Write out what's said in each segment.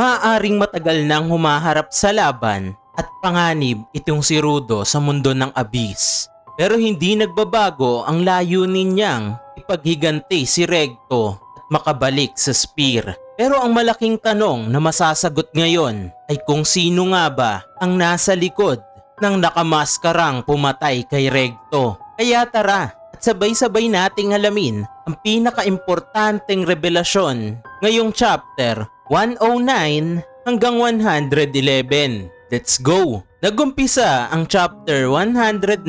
Maaaring matagal nang humaharap sa laban at panganib itong si Rudo sa mundo ng Abyss. Pero hindi nagbabago ang layunin niyang ipaghiganti si Regto at makabalik sa Spear. Pero ang malaking tanong na masasagot ngayon ay kung sino nga ba ang nasa likod ng nakamaskarang pumatay kay Regto. Kaya tara at sabay-sabay nating alamin ang pinaka-importanteng revelasyon ngayong chapter 109 hanggang 111. Let's go! Nagumpisa ang chapter 109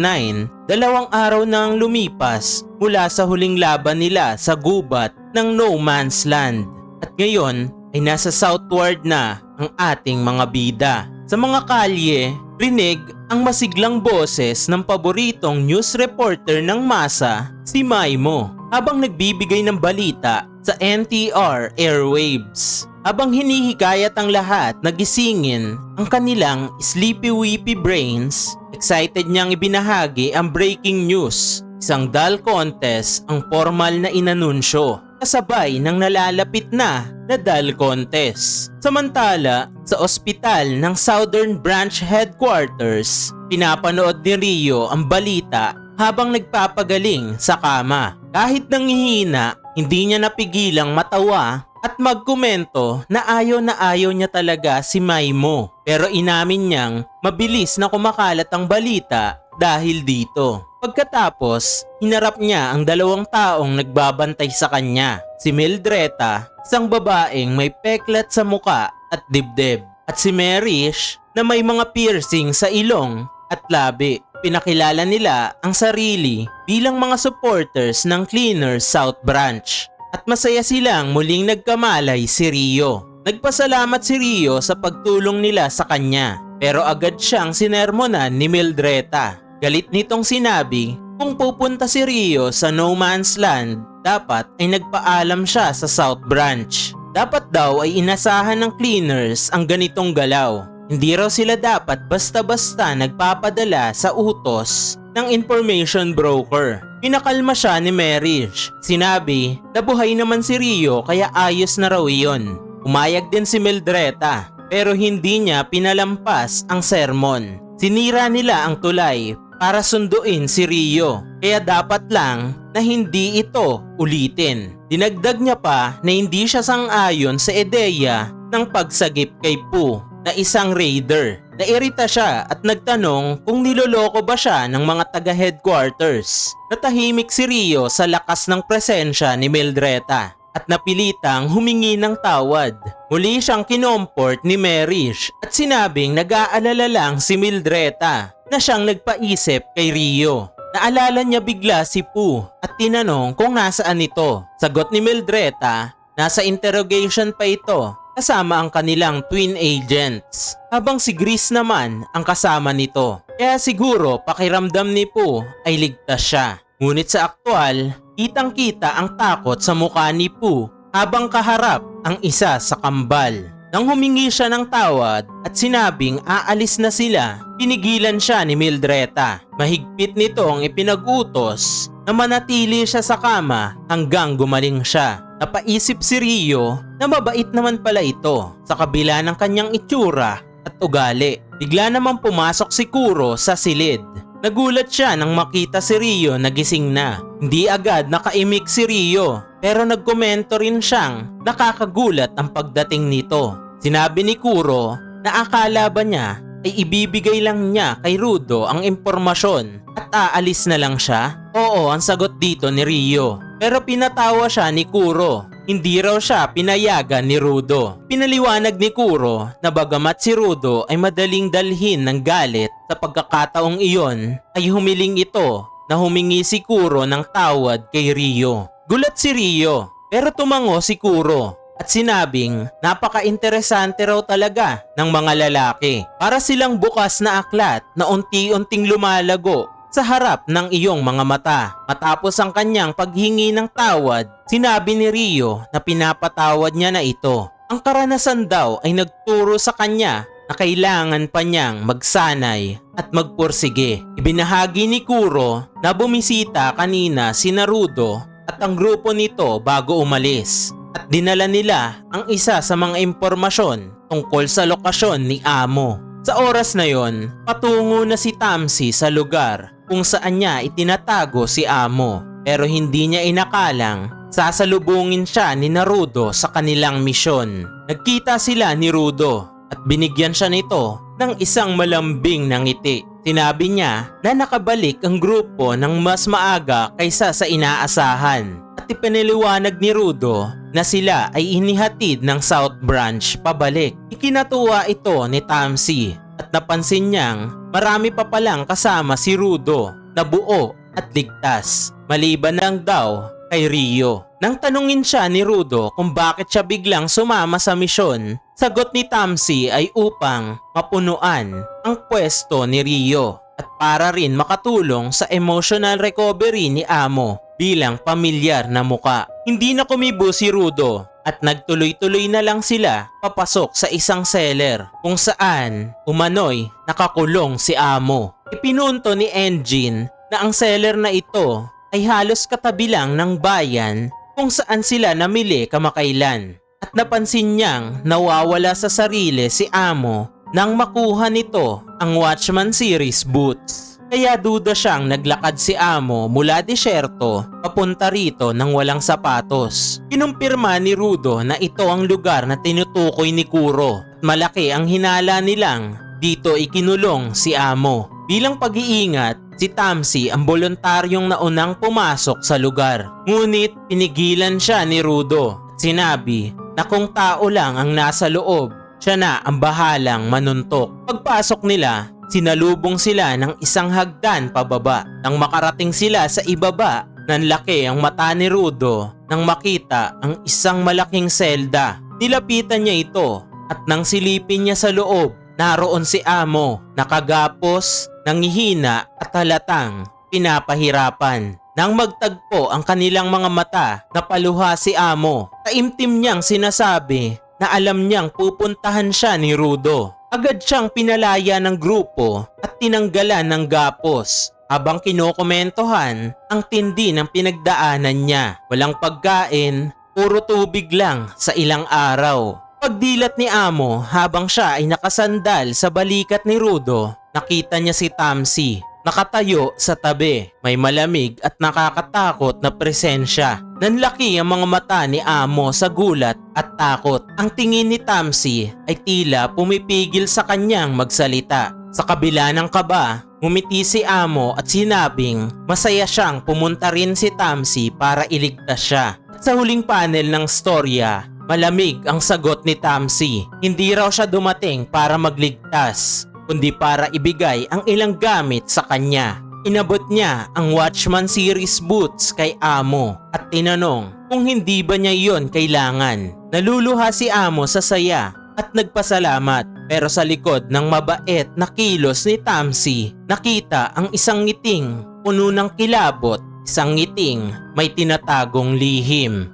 dalawang araw nang lumipas mula sa huling laban nila sa gubat ng No Man's Land. At ngayon ay nasa southward na ang ating mga bida. Sa mga kalye, rinig ang masiglang boses ng paboritong news reporter ng masa, si Maimo, habang nagbibigay ng balita sa NTR airwaves. Habang hinihikayat ang lahat na gisingin ang kanilang sleepy-weepy brains, excited niyang ibinahagi ang breaking news. Isang dal contest ang formal na inanunsyo kasabay ng nalalapit na na dal contest. Samantala, sa ospital ng Southern Branch Headquarters, pinapanood ni Rio ang balita habang nagpapagaling sa kama. Kahit nangihina, hindi niya napigilang matawa at magkomento na ayaw na ayaw niya talaga si Maimo. Pero inamin niyang mabilis na kumakalat ang balita dahil dito. Pagkatapos, hinarap niya ang dalawang taong nagbabantay sa kanya. Si Mildreta, isang babaeng may peklat sa muka at dibdib. At si Marish na may mga piercing sa ilong at labi. Pinakilala nila ang sarili bilang mga supporters ng Cleaners South Branch at masaya silang muling nagkamalay si Rio. Nagpasalamat si Rio sa pagtulong nila sa kanya pero agad siyang sinermonan ni Mildreta. Galit nitong sinabi kung pupunta si Rio sa No Man's Land, dapat ay nagpaalam siya sa South Branch. Dapat daw ay inasahan ng cleaners ang ganitong galaw. Hindi raw sila dapat basta-basta nagpapadala sa utos ng information broker. Pinakalma siya ni Marriage. Sinabi na buhay naman si Rio kaya ayos na raw iyon. Umayag din si Mildreta pero hindi niya pinalampas ang sermon. Sinira nila ang tulay para sunduin si Rio kaya dapat lang na hindi ito ulitin. Dinagdag niya pa na hindi siya sang-ayon sa ideya ng pagsagip kay Pooh na isang raider. Nairita siya at nagtanong kung niloloko ba siya ng mga taga-headquarters. Natahimik si Rio sa lakas ng presensya ni Mildreta at napilitang humingi ng tawad. Muli siyang kinomport ni Marish at sinabing nag-aalala lang si Mildreta na siyang nagpaisip kay Rio. Naalala niya bigla si Pooh at tinanong kung nasaan ito. Sagot ni Mildreta, nasa interrogation pa ito kasama ang kanilang twin agents. Habang si Gris naman ang kasama nito. Kaya siguro pakiramdam ni Pooh ay ligtas siya. Ngunit sa aktual, kitang kita ang takot sa mukha ni Pooh habang kaharap ang isa sa kambal. Nang humingi siya ng tawad at sinabing aalis na sila, pinigilan siya ni Mildreta. Mahigpit nito ang ipinag-utos na manatili siya sa kama hanggang gumaling siya. Napaisip si Rio na mabait naman pala ito sa kabila ng kanyang itsura at ugali. Bigla naman pumasok si Kuro sa silid. Nagulat siya nang makita si Rio na gising na. Hindi agad nakaimik si Rio pero nagkomento rin siyang nakakagulat ang pagdating nito. Sinabi ni Kuro na akala ba niya ay ibibigay lang niya kay Rudo ang impormasyon at aalis na lang siya? Oo, ang sagot dito ni Rio. Pero pinatawa siya ni Kuro. Hindi raw siya pinayagan ni Rudo. Pinaliwanag ni Kuro na bagamat si Rudo ay madaling dalhin ng galit sa pagkakataong iyon ay humiling ito na humingi si Kuro ng tawad kay Rio. Gulat si Rio pero tumango si Kuro at sinabing napaka-interesante raw talaga ng mga lalaki para silang bukas na aklat na unti-unting lumalago sa harap ng iyong mga mata. Matapos ang kanyang paghingi ng tawad, sinabi ni Rio na pinapatawad niya na ito. Ang karanasan daw ay nagturo sa kanya na kailangan pa niyang magsanay at magpursige. Ibinahagi ni Kuro na bumisita kanina si Naruto at ang grupo nito bago umalis. at dinala nila ang isa sa mga impormasyon tungkol sa lokasyon ni Amo. Sa oras na yon, patungo na si Tamsi sa lugar kung saan niya itinatago si Amo. Pero hindi niya inakalang sasalubungin siya ni Naruto sa kanilang misyon. Nagkita sila ni Rudo at binigyan siya nito ng isang malambing na ngiti. Sinabi niya na nakabalik ang grupo ng mas maaga kaysa sa inaasahan at ipinaliwanag ni Rudo na sila ay inihatid ng South Branch pabalik. Ikinatuwa ito ni Tamsi at napansin niyang marami pa palang kasama si Rudo na buo at ligtas. Maliban lang daw kay Rio. Nang tanungin siya ni Rudo kung bakit siya biglang sumama sa misyon, sagot ni Tamsi ay upang mapunuan ang pwesto ni Rio at para rin makatulong sa emotional recovery ni Amo bilang pamilyar na muka. Hindi na kumibo si Rudo at nagtuloy-tuloy na lang sila papasok sa isang seller kung saan umano'y nakakulong si Amo. Ipinunto ni Engine na ang seller na ito ay halos katabi lang ng bayan kung saan sila namili kamakailan. At napansin niyang nawawala sa sarili si Amo nang makuha nito ang Watchman Series boots. Kaya duda siyang naglakad si Amo mula disyerto papunta rito nang walang sapatos. Kinumpirma ni Rudo na ito ang lugar na tinutukoy ni Kuro. Malaki ang hinala nilang dito ikinulong si Amo. Bilang pag-iingat, si Tamsi ang voluntaryong naunang pumasok sa lugar. Ngunit pinigilan siya ni Rudo at sinabi na kung tao lang ang nasa loob, siya na ang bahalang manuntok. Pagpasok nila, sinalubong sila ng isang hagdan pababa. Nang makarating sila sa ibaba, nanlaki ang mata ni Rudo nang makita ang isang malaking selda. Nilapitan niya ito at nang silipin niya sa loob, naroon si Amo, nakagapos, nangihina at halatang pinapahirapan. Nang magtagpo ang kanilang mga mata, napaluha si Amo. Taimtim niyang sinasabi na alam niyang pupuntahan siya ni Rudo. Agad siyang pinalaya ng grupo at tinanggalan ng gapos habang kinokomentohan ang tindi ng pinagdaanan niya. Walang pagkain, puro tubig lang sa ilang araw. Pagdilat ni Amo habang siya ay nakasandal sa balikat ni Rudo, nakita niya si Tamsi. Nakatayo sa tabi, may malamig at nakakatakot na presensya. Nanlaki ang mga mata ni Amo sa gulat at takot. Ang tingin ni Tamsi ay tila pumipigil sa kanyang magsalita. Sa kabila ng kaba, Ngumiti si Amo at sinabing masaya siyang pumunta rin si Tamsi para iligtas siya. At sa huling panel ng storya, malamig ang sagot ni Tamsi. Hindi raw siya dumating para magligtas, kundi para ibigay ang ilang gamit sa kanya. Inabot niya ang Watchman series boots kay Amo at tinanong kung hindi ba niya iyon kailangan. Naluluha si Amo sa saya at nagpasalamat pero sa likod ng mabait na kilos ni Tamsi nakita ang isang ngiting puno ng kilabot, isang ngiting may tinatagong lihim.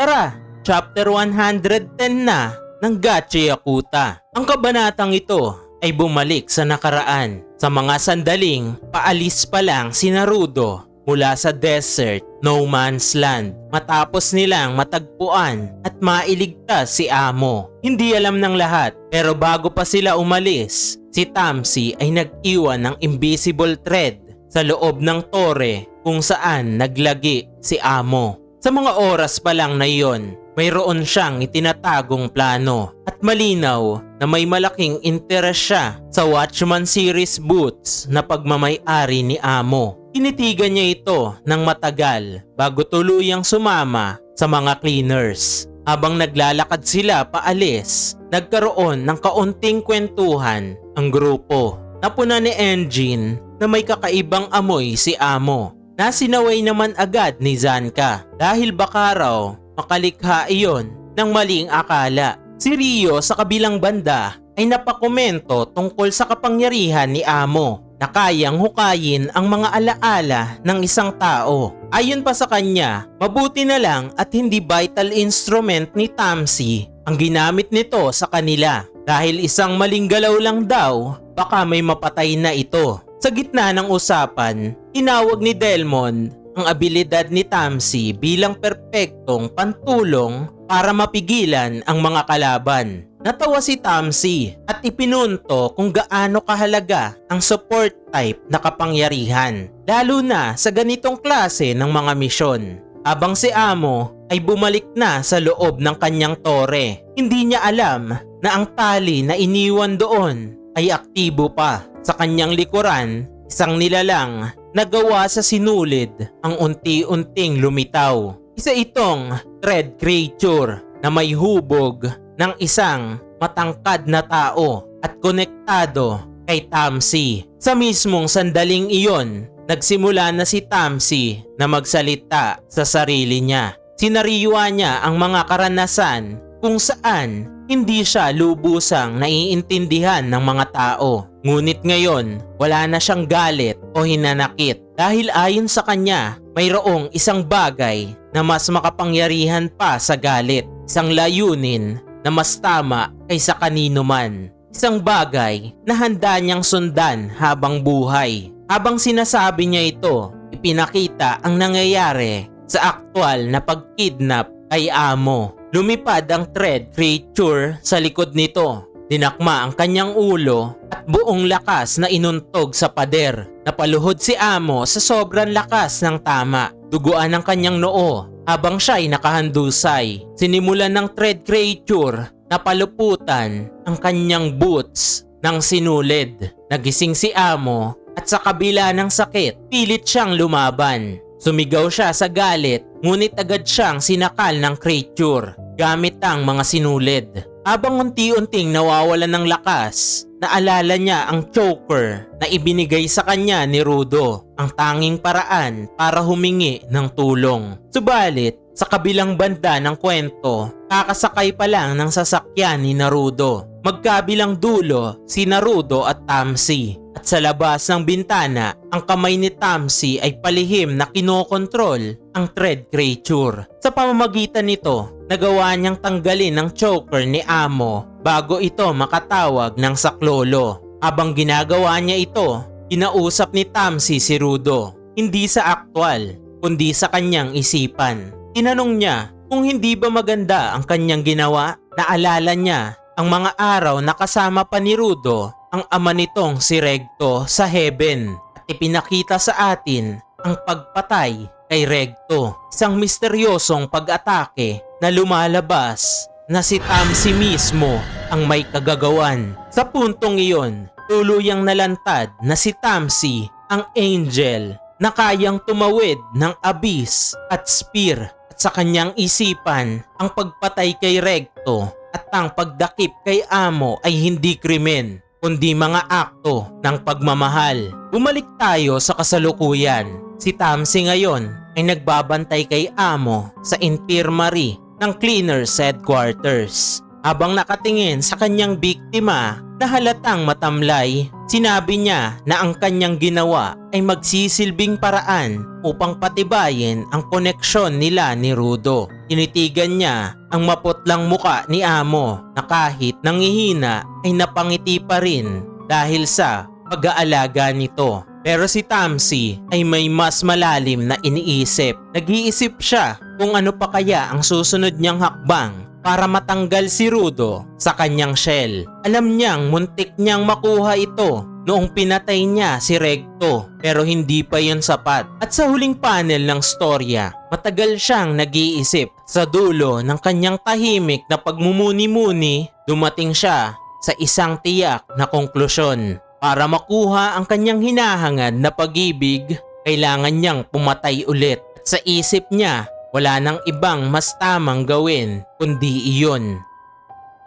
Tara, chapter 110 na ng Gachi Yakuta. Ang kabanatang ito ay bumalik sa nakaraan. Sa mga sandaling, paalis pa lang si Naruto mula sa desert, no man's land. Matapos nilang matagpuan at mailigtas si Amo. Hindi alam ng lahat, pero bago pa sila umalis, si Tamsi ay nag-iwan ng invisible thread sa loob ng tore kung saan naglagi si Amo. Sa mga oras pa lang na iyon, mayroon siyang itinatagong plano at malinaw na may malaking interes siya sa Watchman series boots na pagmamay-ari ni Amo. Tinitigan niya ito ng matagal bago tuluyang sumama sa mga cleaners. Habang naglalakad sila paalis, nagkaroon ng kaunting kwentuhan ang grupo. Napuna ni Engine na may kakaibang amoy si Amo. Nasinaway naman agad ni Zanka dahil baka raw makalikha iyon ng maling akala. Si Rio sa kabilang banda ay napakomento tungkol sa kapangyarihan ni Amo na kayang hukayin ang mga alaala ng isang tao. Ayon pa sa kanya, mabuti na lang at hindi vital instrument ni Tamsi ang ginamit nito sa kanila dahil isang maling galaw lang daw baka may mapatay na ito. Sa gitna ng usapan, tinawag ni Delmon ang abilidad ni Tamsi bilang perpektong pantulong para mapigilan ang mga kalaban. Natawa si Tamsi at ipinunto kung gaano kahalaga ang support type na kapangyarihan, lalo na sa ganitong klase ng mga misyon. Habang si Amo ay bumalik na sa loob ng kanyang tore, hindi niya alam na ang tali na iniwan doon ay aktibo pa. Sa kanyang likuran, isang nilalang na gawa sa sinulid ang unti-unting lumitaw. Isa itong thread creature na may hubog ng isang matangkad na tao at konektado kay Tamsi. Sa mismong sandaling iyon, nagsimula na si Tamsi na magsalita sa sarili niya. Sinariwa niya ang mga karanasan kung saan hindi siya lubusang naiintindihan ng mga tao. Ngunit ngayon, wala na siyang galit o hinanakit dahil ayon sa kanya, mayroong isang bagay na mas makapangyarihan pa sa galit. Isang layunin na mas tama kaysa kanino man. Isang bagay na handa niyang sundan habang buhay. Habang sinasabi niya ito, ipinakita ang nangyayari sa aktwal na pagkidnap kay Amo. Lumipad ang thread creature sa likod nito. Dinakma ang kanyang ulo at buong lakas na inuntog sa pader. Napaluhod si Amo sa sobrang lakas ng tama. Duguan ang kanyang noo habang siya ay nakahandusay. Sinimulan ng thread creature na paluputan ang kanyang boots ng sinulid. Nagising si Amo at sa kabila ng sakit, pilit siyang lumaban. Sumigaw siya sa galit ngunit agad siyang sinakal ng creature gamit ang mga sinulid. Habang unti-unting nawawalan ng lakas, naalala niya ang choker na ibinigay sa kanya ni Rudo, ang tanging paraan para humingi ng tulong. Subalit, sa kabilang banda ng kwento, kakasakay pa lang ng sasakyan ni Narudo. Magkabilang dulo si Narudo at Tamsi. Sa labas ng bintana, ang kamay ni Tamsi ay palihim na kinokontrol ang thread creature. Sa pamamagitan nito, nagawa niyang tanggalin ang choker ni Amo bago ito makatawag ng saklolo. Habang ginagawa niya ito, kinausap ni Tamsi si Rudo. Hindi sa aktwal, kundi sa kanyang isipan. Tinanong niya kung hindi ba maganda ang kanyang ginawa. Naalala niya ang mga araw na kasama pa ni Rudo ang ama nitong si Regto sa heaven at ipinakita sa atin ang pagpatay kay Regto. Isang misteryosong pag-atake na lumalabas na si Tamsi mismo ang may kagagawan. Sa puntong iyon, tuluyang nalantad na si Tamsi ang angel na kayang tumawid ng abyss at spear at sa kanyang isipan ang pagpatay kay Regto at ang pagdakip kay Amo ay hindi krimen kundi mga akto ng pagmamahal. Bumalik tayo sa kasalukuyan. Si Tamsi ngayon ay nagbabantay kay Amo sa infirmary ng cleaner's headquarters. Habang nakatingin sa kanyang biktima na halatang matamlay, sinabi niya na ang kanyang ginawa ay magsisilbing paraan upang patibayin ang koneksyon nila ni Rudo. Tinitigan niya ang maputlang muka ni Amo na kahit nangihina ay napangiti pa rin dahil sa pag-aalaga nito. Pero si Tamsi ay may mas malalim na iniisip. Nag-iisip siya kung ano pa kaya ang susunod niyang hakbang para matanggal si Rudo sa kanyang shell. Alam niyang muntik niyang makuha ito noong pinatay niya si Regto pero hindi pa yon sapat. At sa huling panel ng storya, matagal siyang nag-iisip sa dulo ng kanyang tahimik na pagmumuni-muni, dumating siya sa isang tiyak na konklusyon. Para makuha ang kanyang hinahangad na pag-ibig, kailangan niyang pumatay ulit. At sa isip niya, wala nang ibang mas tamang gawin kundi iyon.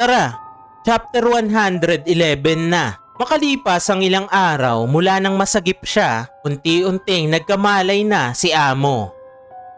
Tara, chapter 111 na. Makalipas ang ilang araw mula nang masagip siya, unti-unting nagkamalay na si Amo.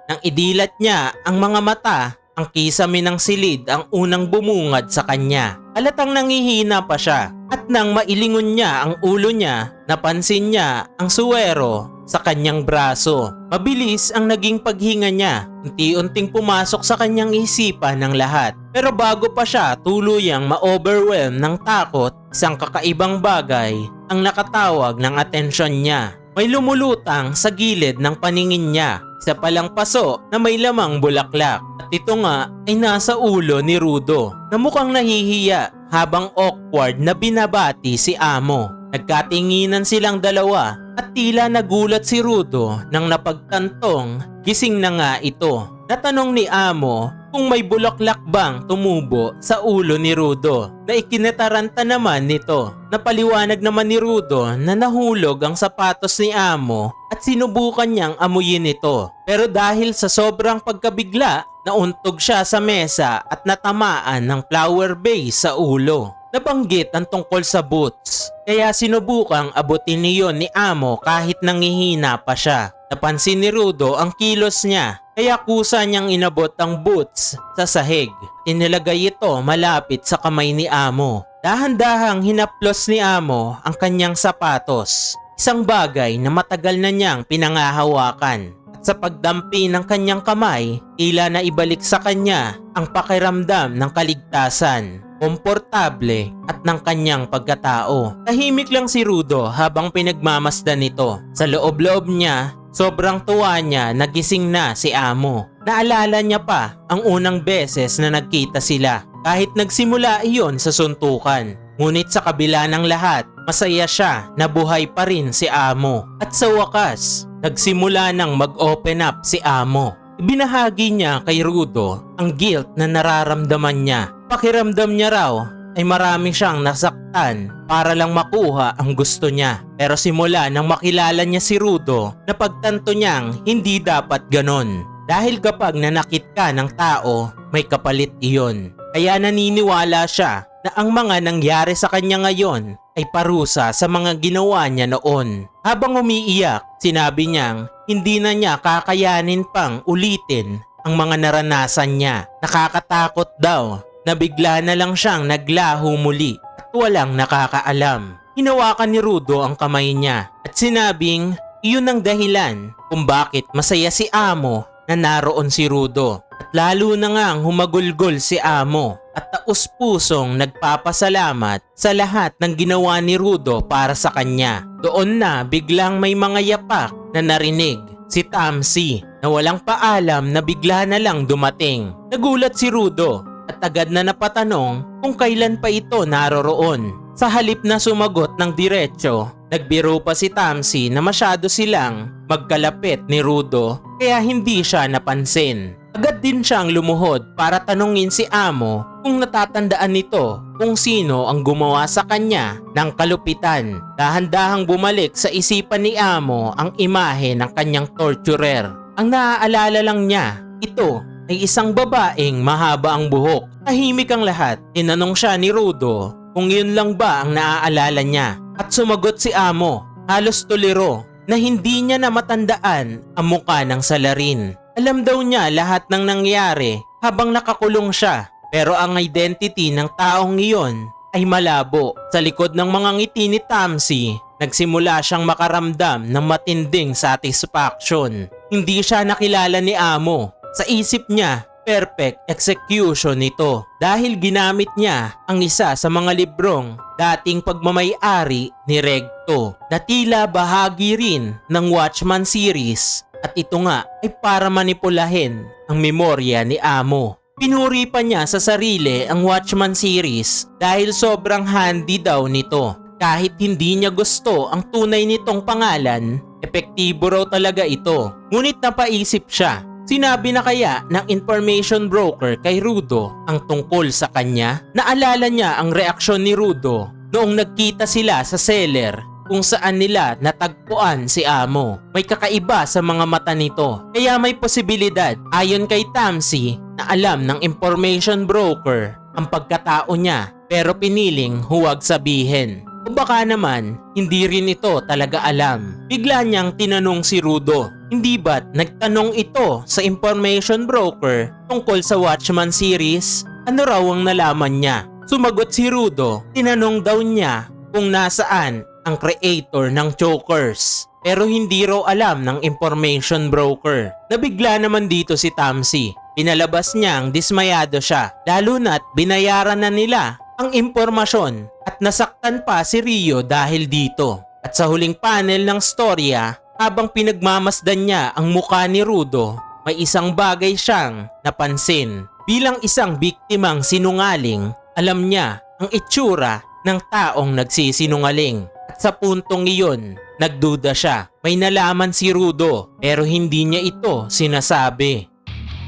Nang idilat niya ang mga mata, ang kisame ng silid ang unang bumungad sa kanya. Halatang nangihina pa siya at nang mailingon niya ang ulo niya, napansin niya ang suwero sa kanyang braso. Mabilis ang naging paghinga niya. Unti-unting pumasok sa kanyang isipan ng lahat. Pero bago pa siya tuluyang ma-overwhelm ng takot, isang kakaibang bagay ang nakatawag ng atensyon niya. May lumulutang sa gilid ng paningin niya. Isa palang paso na may lamang bulaklak. At ito nga ay nasa ulo ni Rudo na mukhang nahihiya habang awkward na binabati si Amo. Nagkatinginan silang dalawa at tila nagulat si Rudo nang napagtantong gising na nga ito. Natanong ni Amo kung may bulaklak bang tumubo sa ulo ni Rudo na ikinataranta naman nito. Napaliwanag naman ni Rudo na nahulog ang sapatos ni Amo at sinubukan niyang amuyin ito. Pero dahil sa sobrang pagkabigla, nauntog siya sa mesa at natamaan ng flower vase sa ulo. Nabanggit ang tungkol sa boots, kaya sinubukang abutin niyon ni Amo kahit nangihina pa siya. Napansin ni Rudo ang kilos niya, kaya kusa niyang inabot ang boots sa sahig. Inilagay ito malapit sa kamay ni Amo. Dahan-dahang hinaplos ni Amo ang kanyang sapatos. Isang bagay na matagal na niyang pinangahawakan. At sa pagdampi ng kanyang kamay, tila na ibalik sa kanya ang pakiramdam ng kaligtasan komportable at ng kanyang pagkatao. Tahimik lang si Rudo habang pinagmamasdan nito. Sa loob-loob niya, sobrang tuwa niya nagising na si Amo. Naalala niya pa ang unang beses na nagkita sila kahit nagsimula iyon sa suntukan. Ngunit sa kabila ng lahat, masaya siya na buhay pa rin si Amo. At sa wakas, nagsimula nang mag-open up si Amo. Binahagi niya kay Rudo ang guilt na nararamdaman niya. Pakiramdam niya raw ay marami siyang nasaktan para lang makuha ang gusto niya. Pero simula nang makilala niya si Rudo, napagtanto niyang hindi dapat ganon. Dahil kapag nanakit ka ng tao, may kapalit iyon. Kaya naniniwala siya na ang mga nangyari sa kanya ngayon ay parusa sa mga ginawa niya noon. Habang umiiyak, sinabi niyang hindi na niya kakayanin pang ulitin ang mga naranasan niya. Nakakatakot daw na bigla na lang siyang naglaho muli at walang nakakaalam. Hinawakan ni Rudo ang kamay niya at sinabing iyon ang dahilan kung bakit masaya si Amo na naroon si Rudo. At lalo na ngang humagulgol si Amo at taus-pusong nagpapasalamat sa lahat ng ginawa ni Rudo para sa kanya. Doon na biglang may mga yapak na narinig si Tamsi na walang paalam na bigla na lang dumating. Nagulat si Rudo at agad na napatanong kung kailan pa ito naroroon. Sa halip na sumagot ng diretsyo, nagbiro pa si Tamsi na masyado silang magkalapit ni Rudo kaya hindi siya napansin. Agad din siyang lumuhod para tanungin si Amo kung natatandaan nito kung sino ang gumawa sa kanya ng kalupitan. Dahan-dahang bumalik sa isipan ni Amo ang imahe ng kanyang torturer. Ang naaalala lang niya, ito ay isang babaeng mahaba ang buhok. Tahimik ang lahat. Tinanong siya ni Rudo kung yun lang ba ang naaalala niya. At sumagot si Amo, halos tuliro, na hindi niya na matandaan ang muka ng salarin. Alam daw niya lahat ng nangyari habang nakakulong siya. Pero ang identity ng taong iyon ay malabo. Sa likod ng mga ngiti ni Tamsi, nagsimula siyang makaramdam ng matinding satisfaction. Hindi siya nakilala ni Amo. Sa isip niya, perfect execution nito dahil ginamit niya ang isa sa mga librong dating pagmamayari ni Regto na tila bahagi rin ng Watchman series at ito nga ay para manipulahin ang memorya ni Amo. Pinuri pa niya sa sarili ang Watchman series dahil sobrang handy daw nito. Kahit hindi niya gusto ang tunay nitong pangalan, epektibo raw talaga ito. Ngunit napaisip siya Sinabi na kaya ng information broker kay Rudo ang tungkol sa kanya? Naalala niya ang reaksyon ni Rudo noong nagkita sila sa seller kung saan nila natagpuan si Amo. May kakaiba sa mga mata nito. Kaya may posibilidad ayon kay Tamsi na alam ng information broker ang pagkatao niya pero piniling huwag sabihin. O baka naman, hindi rin ito talaga alam. Bigla niyang tinanong si Rudo, hindi ba't nagtanong ito sa information broker tungkol sa Watchman series? Ano raw ang nalaman niya? Sumagot si Rudo, tinanong daw niya kung nasaan ang creator ng Chokers. Pero hindi raw alam ng information broker. Nabigla naman dito si Tamsi. Pinalabas niyang dismayado siya, lalo na't binayaran na nila ang impormasyon at nasaktan pa si Rio dahil dito. At sa huling panel ng storya, habang pinagmamasdan niya ang mukha ni Rudo, may isang bagay siyang napansin. Bilang isang biktimang sinungaling, alam niya ang itsura ng taong nagsisinungaling. At sa puntong iyon, nagduda siya. May nalaman si Rudo pero hindi niya ito sinasabi.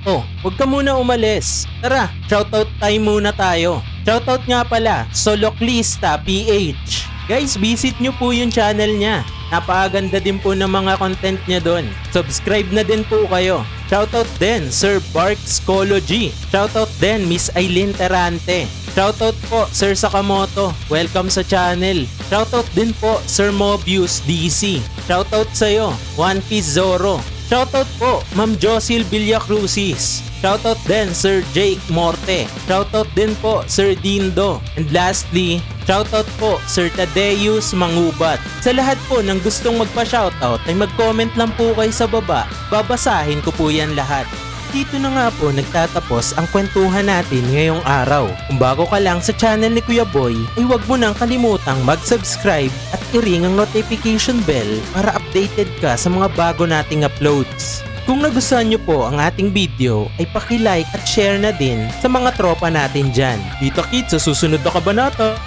Oh, huwag ka muna umalis. Tara, shoutout time muna tayo. Shoutout nga pala, Soloklista PH. Guys, visit nyo po yung channel niya. Napakaganda din po ng mga content niya doon. Subscribe na din po kayo. Shoutout din, Sir Barks Cology. Shoutout din, Miss Aileen Terante. Shoutout po, Sir Sakamoto. Welcome sa channel. Shoutout din po, Sir Mobius DC. Shoutout sa'yo, One Piece Zoro. Shoutout po, Ma'am Josil Villacruzis. Shoutout din Sir Jake Morte. Shoutout din po Sir Dindo. And lastly, shoutout po Sir Tadeus Mangubat. Sa lahat po ng gustong magpa-shoutout ay mag-comment lang po kayo sa baba. Babasahin ko po yan lahat. Dito na nga po nagtatapos ang kwentuhan natin ngayong araw. Kung bago ka lang sa channel ni Kuya Boy, ay huwag mo nang kalimutang mag-subscribe at i-ring ang notification bell para updated ka sa mga bago nating uploads. Kung nagustuhan nyo po ang ating video, ay paki-like at share na din sa mga tropa natin dyan. Dito kids, sa susunod na kabanata!